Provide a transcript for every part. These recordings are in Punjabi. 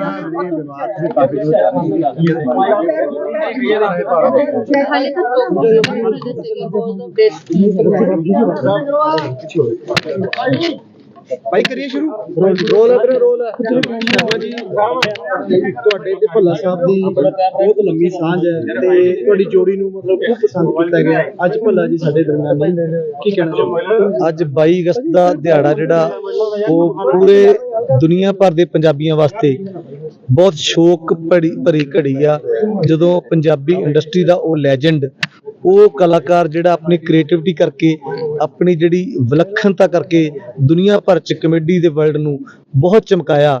ਹਾਲੇ ਤੱਕ ਭਾਈ ਕਰੀਏ ਸ਼ੁਰੂ। ਰੋਲ ਹੈ ਰੋਲ ਹੈ ਜੀ ਤੁਹਾਡੇ ਤੇ ਭੱਲਾ ਸਾਹਿਬ ਦੀ ਬਹੁਤ ਲੰਮੀ ਸਾਂਝ ਹੈ ਤੇ ਤੁਹਾਡੀ ਜੋੜੀ ਨੂੰ ਮਤਲਬ ਖੂਬ ਪਸੰਦ ਕੀਤਾ ਗਿਆ। ਅੱਜ ਭੱਲਾ ਜੀ ਸਾਡੇ ਦਰਮਿਆਨ ਨਹੀਂ ਕੀ ਕਹਿਣਾ ਚਾਹੁੰਦੇ ਅੱਜ 22 ਅਗਸਤ ਦਾ ਦਿਹਾੜਾ ਜਿਹੜਾ, ਉਹ ਪੂਰੇ ਦੁਨੀਆ ਭਰ ਦੇ ਪੰਜਾਬੀਆਂ ਵਾਸਤੇ ਬਹੁਤ ਸ਼ੋਕ ਭਰੀ ਭਰੀ ਘੜੀ ਆ। ਜਦੋਂ ਪੰਜਾਬੀ ਇੰਡਸਟਰੀ ਦਾ ਉਹ ਲੈਜੈਂਡ ਉਹ ਕਲਾਕਾਰ ਜਿਹੜਾ ਆਪਣੀ ਕ੍ਰੀਏਟੀਵਿਟੀ ਕਰਕੇ, ਆਪਣੀ ਜਿਹੜੀ ਵਿਲੱਖਣਤਾ ਕਰਕੇ ਦੁਨੀਆ ਭਰ ਚ ਕਮੇਡੀ ਦੇ ਵਰਲਡ ਨੂੰ ਬਹੁਤ ਚਮਕਾਇਆ।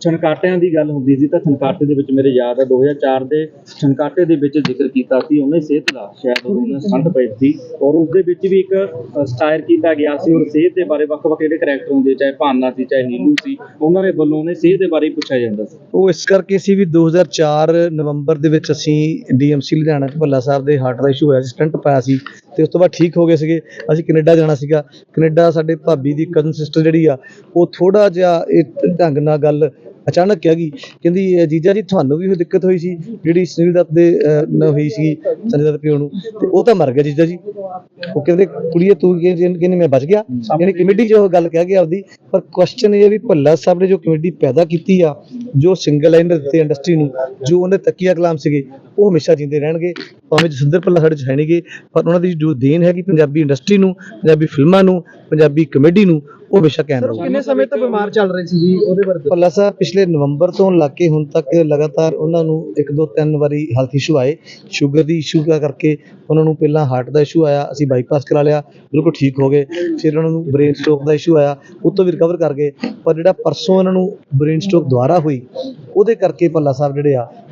ਛਣਕਾਟਿਆਂ ਦੀ ਗੱਲ ਹੁੰਦੀ ਸੀ ਤਾਂ ਛਣਕਾਟੇ ਦੇ ਵਿੱਚ ਮੇਰੇ ਯਾਦ ਹੈ 2004 ਦੇ ਛਣਕਾਟੇ ਦੇ ਵਿੱਚ ਜ਼ਿਕਰ ਕੀਤਾ ਸੀ, ਉਹਨੇ ਸਿਹਤ ਦਾ ਸ਼ਾਇਦ ਉਹਨੇ ਸੰਤ ਪਈ ਸੀ ਔਰ ਉਸ ਦੇ ਵਿੱਚ ਵੀ ਇੱਕ ਸਟਾਇਰ ਕੀਤਾ ਗਿਆ ਸੀ ਔਰ ਸਿਹਤ ਦੇ ਬਾਰੇ ਵੱਖ-ਵੱਖ ਜਿਹੜੇ ਕਰੈਕਟਰ ਹੁੰਦੇ ਚਾਹੇ ਭਾਨਾ ਸੀ, ਚਾਹੇ ਨੀਲੂ ਸੀ, ਉਹਨਾਂ ਦੇ ਵੱਲੋਂ ਉਹਨੇ ਸਿਹਤ ਦੇ ਬਾਰੇ ਪੁੱਛਿਆ ਜਾਂਦਾ ਸੀ। ਉਹ ਇਸ ਕਰਕੇ ਸੀ ਵੀ 2004 ਨਵੰਬਰ ਦੇ ਵਿੱਚ ਅਸੀਂ ਡੀਐਮਸੀ ਲੁਧਿਆਣਾ ਚ ਭੱਲਾ ਸਾਹਿਬ ਦੇ ਹਾਰਟ ਦਾ ਇਸ਼ੂ ਹੋਇਆ ਸੀ ਸਟੰਟ ਪਾਇਆ ਸੀ ਤੇ ਉਸ ਤੋਂ ਬਾਅਦ ਠੀਕ ਹੋ ਗਏ ਸੀਗੇ, ਅਸੀਂ ਕੈਨੇਡਾ ਜਾਣਾ ਸੀਗਾ, ਕੈਨੇਡਾ ਸਾਡੇ ਭਾਬੀ ਦੀ ਕਜ਼ਨ ਸਿਸਟਰ ਜਿਹੜੀ ਆ, ਉਹ ਥੋੜਾ ਜਿਹਾ ਇਹ ਢੰਗ ਨਾਲ ਗੱਲ ਅਚਾਨਕ ਕਹਿ ਗਈ। ਕਹਿੰਦੀ ਜੀਜਾ ਜੀ, ਤੁਹਾਨੂੰ ਵੀ ਉਹ ਦਿੱਕਤ ਹੋਈ ਸੀ, ਜਿਹੜੀ ਸੁਨੀਲ ਦੱਤ ਦੇ ਨਾਲ ਹੋਈ ਸੀ ਸੰਜੇ ਦੱਤ ਪਿਓ ਨੂੰ। ਤੇ ਉਹ ਤਾਂ ਮਰ ਗਿਆ ਜੀਜਾ ਜੀ। ਉਹ ਕਹਿੰਦੇ, ਕੁੜੀਏ, ਤੂੰ ਕਹਿੰਦੀ ਮੈਂ ਬਚ ਗਿਆ। ਯਾਨੀ ਕਮੇਟੀ 'ਚ ਗੱਲ ਕਹਿ ਗਿਆ ਆਪਦੀ। ਪਰ ਕੁਐਸਚਨ ਇਹ ਵੀ ਭੱਲਾ ਸਾਹਿਬ ਨੇ ਜੋ ਕਮੇਟੀ ਪੈਦਾ ਕੀਤੀ ਆ, ਜੋ ਸਿੰਗਲ ਲਾਈਨਰ ਦਿੱਤੇ ਇੰਡਸਟਰੀ ਨੂੰ, ਜੋ ਉਹਨੇ ਤਕੀਆ ਕਲਾਮ ਸੀਗੇ ਉਹ ਹਮੇਸ਼ਾ ਜਿੰਦੇ ਰਹਿਣਗੇ ਭਾਵੇਂ ਜਸਿੰਦਰ ਭੱਲਾ ਸਾਡੇ ਚ ਹੈ ਨਹੀਂਗੇ ਪਰ ਉਹਨਾਂ ਦੀ ਜੋ ਦੇਣ ਹੈਗੀ ਪੰਜਾਬੀ ਇੰਡਸਟਰੀ ਨੂੰ ਪੰਜਾਬੀ ਫਿਲਮਾਂ ਨੂੰ ਪੰਜਾਬੀ ਕਮੇਡੀ ਨੂੰ ਉਹ ਹਮੇਸ਼ਾ ਕਾਇਮ ਰਹੂਗੀ ਕਿੰਨੇ ਸਮੇਂ ਤੋਂ ਬਿਮਾਰ ਚੱਲ ਰਹੇ ਸੀ ਜੀ ਉਹਦੇ ਬਾਰੇ। ਭੱਲਾ ਸਾਹਿਬ ਪਿਛਲੇ ਨਵੰਬਰ ਤੋਂ ਲੱਗ ਕੇ ਹੁਣ ਤੱਕ ਲਗਾਤਾਰ ਉਹਨਾਂ ਨੂੰ ਇੱਕ ਦੋ ਤਿੰਨ ਵਾਰੀ ਹੈਲਥ ਇਸ਼ੂ ਆਏ। ਸ਼ੂਗਰ ਦੀ ਇਸ਼ੂ ਕਰਕੇ ਉਹਨਾਂ ਨੂੰ ਪਹਿਲਾਂ ਹਾਰਟ ਦਾ ਇਸ਼ੂ ਆਇਆ ਅਸੀਂ ਬਾਈਪਾਸ ਕਰਾ ਲਿਆ ਬਿਲਕੁਲ ਠੀਕ ਹੋ ਗਏ। ਫਿਰ ਉਹਨਾਂ ਨੂੰ ਬ੍ਰੇਨ ਸਟ੍ਰੋਕ ਦਾ ਇਸ਼ੂ ਆਇਆ ਉਹ ਤੋਂ ਵੀ ਰਿਕਵਰ ਕਰ ਗਏ। ਪਰ ਜਿਹੜਾ ਪਰਸੋਂ ਉਹਨਾਂ ਨੂੰ ਬ੍ਰੇਨ ਸਟ੍ਰੋਕ ਦੁਬਾਰਾ ਹੋਈ ਉਹਦੇ ਕਰਕੇ ਭੱਲਾ ਸਾਹਿਬ ਜਿਹੜੇ ਆ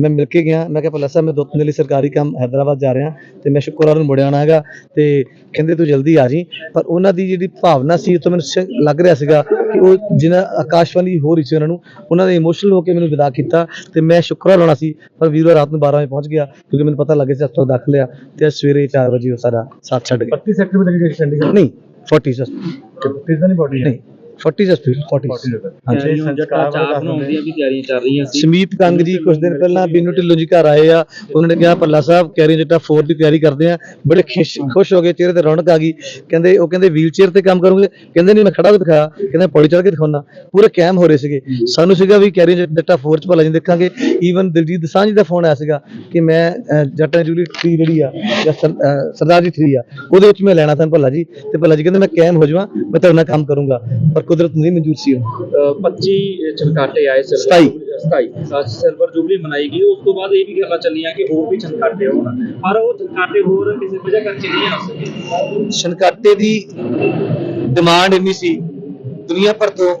ਮੈਂ ਮਿਲ ਕੇ ਗਿਆ। ਮੈਂ ਕਿਹਾ ਭੱਲਾ ਸਾਹਿਬ ਮੈਂ ਦੋ ਤਿੰਨ ਲਈ ਸਰਕਾਰੀ ਕੰਮ ਹੈਦਰਾਬਾਦ ਜਾ ਰਿਹਾ ਤੇ ਮੈਂ ਸ਼ੁੱਕਰਵਾਰ ਨੂੰ ਮੁੜ ਆਉਣਾ ਹੈਗਾ ਤੇ ਕਹਿੰਦੇ ਤੂੰ ਜਲਦੀ ਆ ਜੀ। ਪਰ ਉਹਨਾਂ ਦੀ ਜਿਹੜੀ ਭਾਵਨਾ ਸੀ ਉਹ ਤੋਂ ਮੈਨੂੰ ਲੱਗ ਰਿਹਾ ਸੀਗਾ ਕਿ ਉਹ ਜਿਹਨਾਂ ਆਕਾਸ਼ਵਾਣੀ ਹੋ ਰਹੀ ਸੀ ਉਹਨਾਂ ਨੂੰ ਉਹਨਾਂ ਨੇ ਇਮੋਸ਼ਨਲ ਹੋ ਕੇ ਮੈਨੂੰ ਵਿਦਾ ਕੀਤਾ ਤੇ ਮੈਂ ਸ਼ੁੱਕਰਵਾਰ ਆਉਣਾ ਸੀ। ਪਰ ਵੀਰਵਾਰ ਰਾਤ ਨੂੰ 12 ਵਜੇ ਪਹੁੰਚ ਗਿਆ ਕਿਉਂਕਿ ਮੈਨੂੰ ਪਤਾ ਲੱਗਿਆ ਸੀ ਹਸਪਤਾਲ ਦਾਖਲ ਆ ਤੇ ਸਵੇਰੇ 4 ਵਜੇ ਉਹ ਸਾਰਾ ਸਾਥ ਛੱਡ ਗਿਆ। 32 ਸੈਕਟਰ ਵਿੱਚ ਲੱਗੀ ਚੰਡੀਗੜ੍ਹ ਨਹੀਂ 40 ਜਸਟ ਕਿਸ ਦੀ ਬੋਡੀ ਨਹੀਂ। 40 ਜਸਟ 40 ਹਾਂਜੀ ਤਿਆਰੀਆਂ ਹੁਣ ਜੱਟਾ ਚਾਰ ਬਣਾਉਣ ਦੀਆਂ ਵੀ ਤਿਆਰੀਆਂ ਚੱਲ ਰਹੀਆਂ ਸੀ। ਸਮੀਪ ਕੰਗ ਜੀ ਕੁਝ ਦਿਨ ਪਹਿਲਾਂ ਬੀਨੂ ਢਿੱਲੋਂ ਜੀ ਘਰ ਆਏ ਆ। ਉਹਨਾਂ ਨੇ ਕਿਹਾ ਪੱਲਾ ਸਾਹਿਬ ਕੈਰੀ ਜੱਟਾ 4 ਦੀ ਤਿਆਰੀ ਕਰਦੇ ਆ। ਬੜੇ ਖੁਸ਼ ਹੋ ਗਏ ਚਿਹਰੇ ਤੇ ਰੌਣਕ ਆ ਗਈ। ਕਹਿੰਦੇ ਉਹ ਕਹਿੰਦੇ ਵੀਲ ਚੇਅਰ ਤੇ ਕੰਮ ਕਰੂੰਗੇ? ਕਹਿੰਦੇ ਨਹੀਂ ਮੈਂ ਖੜਾ ਹੋ ਕੇ ਦਿਖਾਇਆ। ਕਹਿੰਦੇ ਪੌੜੀ ਚੜ੍ਹ ਕੇ ਦਿਖਾਉਣਾ ਪੂਰੇ ਕੈਮ ਹੋ ਰਹੇ ਸੀਗੇ। ਸਾਨੂੰ ਸੀਗਾ ਵੀ ਕੈਰੀ ਜੱਟਾ 4 ਚ ਭਲਾ ਜੀ ਦੇਖਾਂਗੇ। ਈਵਨ ਦਿਲਜੀਤ ਦਸਾਂਝ ਦਾ ਫੋਨ ਆਇਆ ਸੀਗਾ ਕਿ ਮੈਂ ਜੱਟਾ ਜੂਲੀ 3 ਜਿਹੜੀ ਆ ਜਾਂ ਸਰਦਾਰ ਜੀ 3 ਆ। ਉਹਦੇ ਵਿੱਚ ਮੈਂ ਲੈਣਾ ਤਾਂ ਭੱਲਾ ਜੀ। ਤੇ ਭੱਲਾ ਜੀ ਕਹਿੰਦੇ ਮੈਂ ਕੈਮ ਹੋ ਜਾਵਾਂ ਮੈਂ ਤੁਹਾਡੇ ਨਾਲ ਕੰਮ ਕਰੂੰਗਾ। ਪਰ ਕੁਦਰਤ ਨਹੀਂ ਮਨਜ਼ੂਰ ਸੀ ਉਹ। ਅਹ 25 ਛਣਕਾਟੇ ਆਏ ਸਿਲਵਰ ਸਤਾਈ। ਜੁਬਲੀ- ਸਤਾਈ। ਸਿਲਵਰ ਜੁਬਲੀ ਮਨਾਈ ਗਈ। ਉਸ ਤੋਂ ਬਾਅਦ ਇਹ ਵੀ ਗੱਲਾਂ ਚੱਲੀਆਂ ਕਿ ਹੋਰ ਵੀ ਛਣਕਾਟੇ ਹੋਣ। ਪਰ ਉਹ ਛਣਕਾਟੇ ਹੋਰ ਕਿਸੇ ਵਜ੍ਹਾ ਕਰਕੇ ਨਹੀਂ ਆ ਸਕੇ। ਸ਼ਨਕਾਟੇ ਦੀ ਡਿਮਾਂਡ ਇੰਨੀ ਸੀ। ਦੁਨੀਆ ਭਰ ਤੋਂ